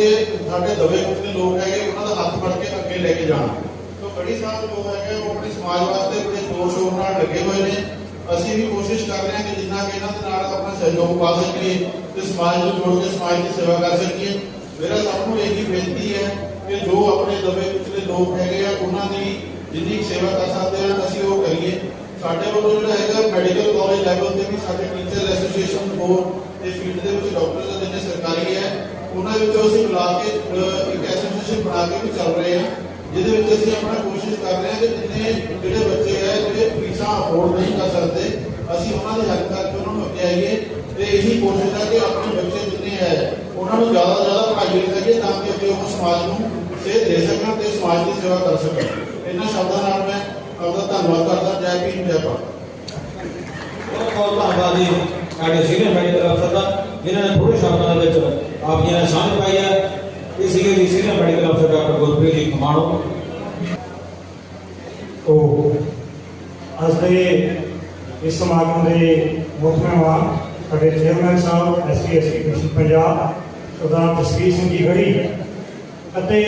ਦੇ ਸਾਡੇ ਦਬੇ ਕੁਚਲੇ ਲੋਕ ਹੈਗੇ, ਉਹਨਾਂ ਦਾ ਹੱਥ ਫੜ ਕੇ ਅੱਗੇ ਲੈ ਕੇ ਜਾਣਾ। ਸੋ ਗੜੀ ਸਾਹਿਬ ਜੋ ਹੈਗੇ, ਉਹ ਆਪਣੇ ਸਮਾਜ ਵਾਸਤੇ ਬੜੇ ਜੋਰ ਸ਼ੋਰ ਨਾਲ ਲੱਗੇ ਹੋਏ ਨੇ। ਅਸੀਂ ਵੀ ਕੋਸ਼ਿਸ਼ ਕਰ ਰਹੇ ਹਾਂ ਕਿ ਜਿੰਨਾ ਕਿ ਇਹਨਾਂ ਦੇ ਨਾਲ ਆਪਣਾ ਸਹਿਯੋਗ ਪਾ ਸਕੀਏ ਤੇ ਸਮਾਜ ਨੂੰ ਜੋੜ ਕੇ ਸਮਾਜ ਦੀ ਸੇਵਾ ਕਰ ਸਕੀਏ। ਮੇਰਾ ਸਭ ਨੂੰ ਇਹੀ ਬੇਨਤੀ ਹੈ ਕਿ ਜੋ ਆਪਣੇ ਦਬੇ ਕੁਚਲੇ ਲੋਕ ਹੈਗੇ ਆ, ਉਹਨਾਂ ਦੀ ਜਿੰਨੀ ਸੇਵਾ ਕਰ ਸਕਦੇ ਹਾਂ, ਅਸੀਂ ਉਹ ਕਰੀਏ। ਸਾਡੇ ਵੱਲੋਂ ਜਿਹੜਾ ਹੈਗਾ ਮੈਡੀਕਲ ਕਾਲਜ ਲੈਵਲ ਤੇ ਵੀ ਸਾਡੇ ਟੀਚਰ ਐਸੋਸੀਏਸ਼ਨ ਬੋਰਡ ਇਸ ਫੀਲਡ ਦੇ ਵਿੱਚ ਡਾਕਟਰ ਜਿੰਨੇ ਸਰਕਾਰੀ ਹੈ ਉਹਨਾਂ ਵਿੱਚੋਂ ਅਸੀਂ ਮਿਲਾ ਕੇ ਇੱਕ ਐਸੋਸੀਏਸ਼ਨ ਬਣਾ ਕੇ ਵੀ ਚੱਲ ਰਹੇ ਹਾਂ, ਜਿਹਦੇ ਵਿੱਚ ਅਸੀਂ ਆਪਣਾ ਕੋਸ਼ਿਸ਼ ਕਰ ਰਹੇ ਹਾਂ ਕਿ ਜਿੰਨੇ ਜਿਹੜੇ ਬੱਚੇ ਹੈ, ਜਿਹੜੇ ਫੀਸਾਂ ਅਫੋਰਡ ਨਹੀਂ ਕਰ ਸਕਦੇ, ਅਸੀਂ ਉਹਨਾਂ ਦੀ ਹੈਲਪ ਕਰਕੇ ਉਹਨਾਂ ਨੂੰ ਅੱਗੇ ਆਈਏ ਤੇ ਇਹੀ ਕੋਸ਼ਿਸ਼ ਹੈ ਕਿ ਆਪਣੇ ਬੱਚੇ ਜਿੰਨੇ ਹੈ, ਉਹਨਾਂ ਨੂੰ ਜ਼ਿਆਦਾ ਤੋਂ ਜ਼ਿਆਦਾ ਪੜ੍ਹਾਈ ਦੇ ਸਕੀਏ ਤਾਂ ਕਿ ਅੱਗੇ ਉਹ ਸਮਾਜ ਨੂੰ ਸੇਧ ਦੇ ਸਕਣ ਤੇ ਸਮਾਜ ਦੀ ਸੇਵਾ ਕਰ ਸਕਣ। ਇਹਨਾਂ ਸ਼ਬਦਾਂ ਨਾਲ ਮੈਂ ਆਪਦਾ ਧੰਨਵਾਦ ਕਰਦਾ, ਜੈ ਭੀਮ, ਜੈ ਭਾਰਤ। ਬਹੁਤ ਬਹੁਤ ਧੰਨਵਾਦ ਜੀ। ਸਾਡੇ ਸੀਨੀਅਰ ਮੈਡੀਕਲ ਅਫਸਰ ਦਾ। ਜਿਨ੍ਹਾਂ ਨੇ ਥੋੜੇ ਸ਼ਬਦਾਂ ਦੇ ਵਿੱਚ ਆਪ ਜੀ ਪਾਈ ਹੈ ਇਹ ਸੀਗੇ ਜੀ, ਸੀਨੀਅਰ ਮੈਡੀਕਲ ਅਫਸਰ ਡਾਕਟਰ ਗੁਰਪ੍ਰੀਤ ਜੀ ਖਮਾਣੋ। ਤੋਂ ਅੱਜ ਦੇ ਇਸ ਸਮਾਗਮ ਦੇ ਮੁੱਖ ਮਹਿਮਾਨ ਸਾਡੇ ਚੇਅਰਮੈਨ ਸਾਹਿਬ ਐਸਪੀਐਸਸੀ ਕਮਿਸ਼ਨ ਪੰਜਾਬ, ਸਰਦਾਰ ਜਸਵੀਰ ਸਿੰਘ ਜੀ ਗੜੀ ਅਤੇ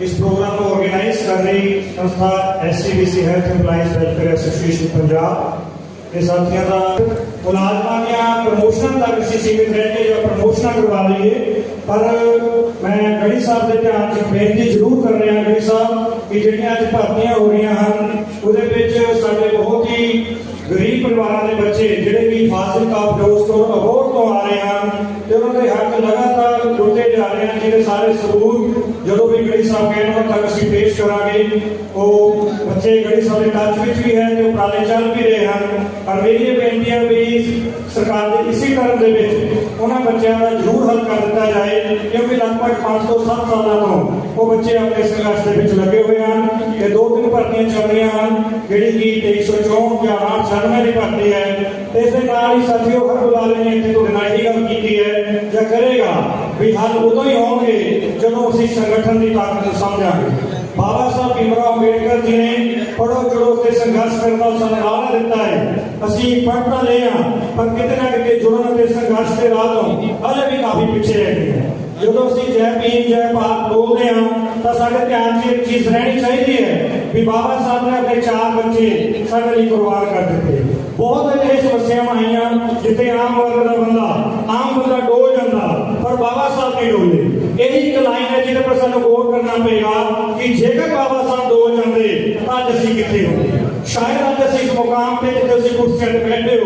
ਇਸ ਪ੍ਰੋਗਰਾਮ ਨੂੰ ਆਰਗੇਨਾਈਜ਼ ਕਰ ਰਹੀ ਸੰਸਥਾ SCBC health employees welfare association Punjab. ਦੇ ਸਾਥੀਆਂ ਦਾ ਮੁਲਾਜ਼ਮਾਂ ਦੀਆਂ ਪ੍ਰਮੋਸ਼ਨ ਤੱਕ ਅਸੀਂ ਸੀਮਿਤ ਰਹਿ ਕੇ ਜਾਂ ਪ੍ਰਮੋਸ਼ਨਾਂ ਕਰਵਾ ਲਈਏ। ਪਰ ਮੈਂ ਗੜੀ ਸਾਹਿਬ ਦੇ ਧਿਆਨ 'ਚ ਬੇਨਤੀ ਜ਼ਰੂਰ ਕਰ ਰਿਹਾ ਗੜੀ ਸਾਹਿਬ ਕਿ ਜਿਹੜੀਆਂ ਅੱਜ ਭਰਤੀਆਂ ਹੋ ਰਹੀਆਂ ਹਨ, ਉਹਦੇ ਵਿੱਚ ਸਾਡੇ ਬਹੁਤ ਹੀ ਗਰੀਬ ਪਰਿਵਾਰਾਂ ਦੇ ਬੱਚੇ ਜਿਹੜੇ ਵੀ ਫਾਜ਼ਿਲਕਾ ਫਿਰੋਜ਼ਪੁਰ ਅਬੋਹਰ ਤੋਂ ਆ ਰਹੇ ਹਨ ਤੇ ਉਹਨਾਂ ਦੇ ਹੱਕ ਲਗਾਤਾਰ ਲੁੱਟੇ ਜਾ ਰਹੇ ਹਨ, ਜਿਹੜੇ ਸਾਰੇ ਸਬੂਤ ਜਦੋਂ ਵੀ ਗੜੀ ਸਾਹਿਬ ਕਹਿਣ ਉਹਨਾਂ ਤੱਕ ਅਸੀਂ ਪੇਸ਼ ਕਰਾਂਗੇ, ਉਹ ਬੱਚੇ ਗੜੀ ਸਾਹਿਬ ਦੇ ਟੱਚ ਵਿੱਚ ਵੀ ਹੈ ਤੇ ਉਪਰਾਲੇ ਚੱਲ ਵੀ ਰਹੇ ਹਨ। ਪਰ ਮੇਰੀ ਇਹ ਬੇਨਤੀ ਹੈ ਵੀ ਸਰਕਾਰ ਦੇ ਇਸੇ ਟਰਮ ਦੇ ਵਿੱਚ ਉਹਨਾਂ ਬੱਚਿਆਂ ਦਾ ਜ਼ਰੂਰ ਹੱਲ ਕਰ ਦਿੱਤਾ ਜਾਏ, ਕਿਉਂਕਿ ਲਗਭਗ 5 ਤੋਂ 7 ਸਾਲਾਂ ਤੋਂ ਉਹ ਬੱਚੇ ਆਪਣੇ ਸੰਘਰਸ਼ ਦੇ ਵਿੱਚ ਲੱਗੇ ਹੋਏ ਹਨ ਇਹ ਦੋ ਤਿੰਨ ਭਰਤੀਆਂ ਚੱਲ ਰਹੀਆਂ ਹਨ, ਜਿਹੜੀ ਕਿ 2364 ਜਾਂ 896 ਦੀ ਭਰਤੀ ਹੈ। ਤੇ ਇਸ ਦੇ ਨਾਲ ਹੀ ਸਾਥੀਓ ਹਰ ਬੁਲਾਰੇ ਨੇ ਇੱਥੇ ਤੁਹਾਡੇ ਨਾਲ ਇਹ ਗੱਲ ਕੀਤੀ ਹੈ, ਜਾਂ ਕਰੇਗਾ ਵੀ ਹੱਲ ਉਦੋਂ ਹੀ ਹੋਣਗੇ ਜਦੋਂ ਅਸੀਂ ਸੰਗਠਨ ਦੀ ਤਾਕਤ ਨੂੰ ਸਮਝਾਂਗੇ। ਬਾਬਾ ਸਾਹਿਬ ਭੀਮਰਾਓ ਅੰਬੇਡਕਰ ਜੀ ਨੇ ਪੜੋ ਚੜੋ ਤੇ ਸੰਘਰਸ਼ ਕਰਨ ਦਾ ਸਾਨੂੰ ਨਾਅਰਾ ਦਿੱਤਾ ਹੈ। ਅਸੀਂ ਪੜ੍ਹ ਤਾਂ ਲਏ ਹਾਂ, ਪਰ ਕਿਤੇ ਨਾ ਕਿਤੇ ਜੁੜਨ ਅਤੇ ਸੰਘਰਸ਼ ਦੇ ਰਾਹ ਤੋਂ ਹਲੇ ਵੀ ਕਾਫੀ ਪਿੱਛੇ ਰਹਿ ਗਏ ਹਾਂ। ਜਦੋਂ ਅਸੀਂ ਜੈ ਭੀਮ, ਜੈ ਭਾਰਤ ਬੋਲਦੇ ਹਾਂ, ਤਾਂ ਸਾਡੇ ਧਿਆਨ 'ਚ ਇੱਕ ਚੀਜ਼ ਰਹਿਣੀ ਚਾਹੀਦੀ ਹੈ ਵੀ ਬਾਬਾ ਸਾਹਿਬ ਨੇ ਆਪਣੇ ਚਾਰ ਬੱਚੇ ਸਾਡੇ ਲਈ ਕੁਰਬਾਨ ਕਰ ਦਿੱਤੇ। ਬਹੁਤ ਅਜਿਹੇ ਸਮੱਸਿਆਵਾਂ ਆਈਆਂ, ਜਿੱਥੇ ਆਮ ਵਰਗ ਦਾ ਬੰਦਾ, ਆਮ ਬੰਦਾ ਡੋਲ ਜਾਂਦਾ, ਪਰ ਬਾਬਾ ਸਾਹਿਬ ਨਹੀਂ ਡੋਲੇ ਇਹੀ ਇੱਕ ਲਾਈਨ ਹੈ ਜਿਹਦੇ ਪਰ ਸਾਨੂੰ ਗੌਰ ਕਰਨਾ ਪਏਗਾ ਕਿ ਜੇਕਰ ਬਾਬਾ ਸਾਹਿਬ ਡੋਲ ਜਾਂਦੇ, ਤਾਂ ਅੱਜ ਅਸੀਂ ਕਿੱਥੇ ਹੁੰਦੇ ਸ਼ਾਇਦ ਅੱਜ ਅਸੀਂ ਇਸ ਮੁਕਾਮ ਤੇ ਜਿੱਥੇ ਅਸੀਂ ਕੁਰਸੀਆਂ ਤੇ ਬੈਠੇ